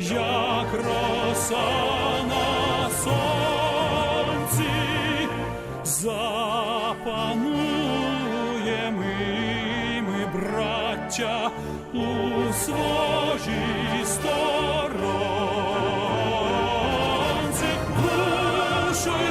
як роса на сонці, запануємо ми, браття, у своїй сторонці,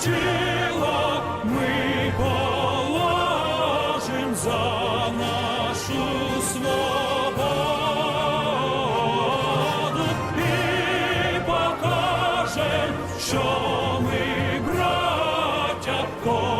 тіло ми положим за нашу що ми браття.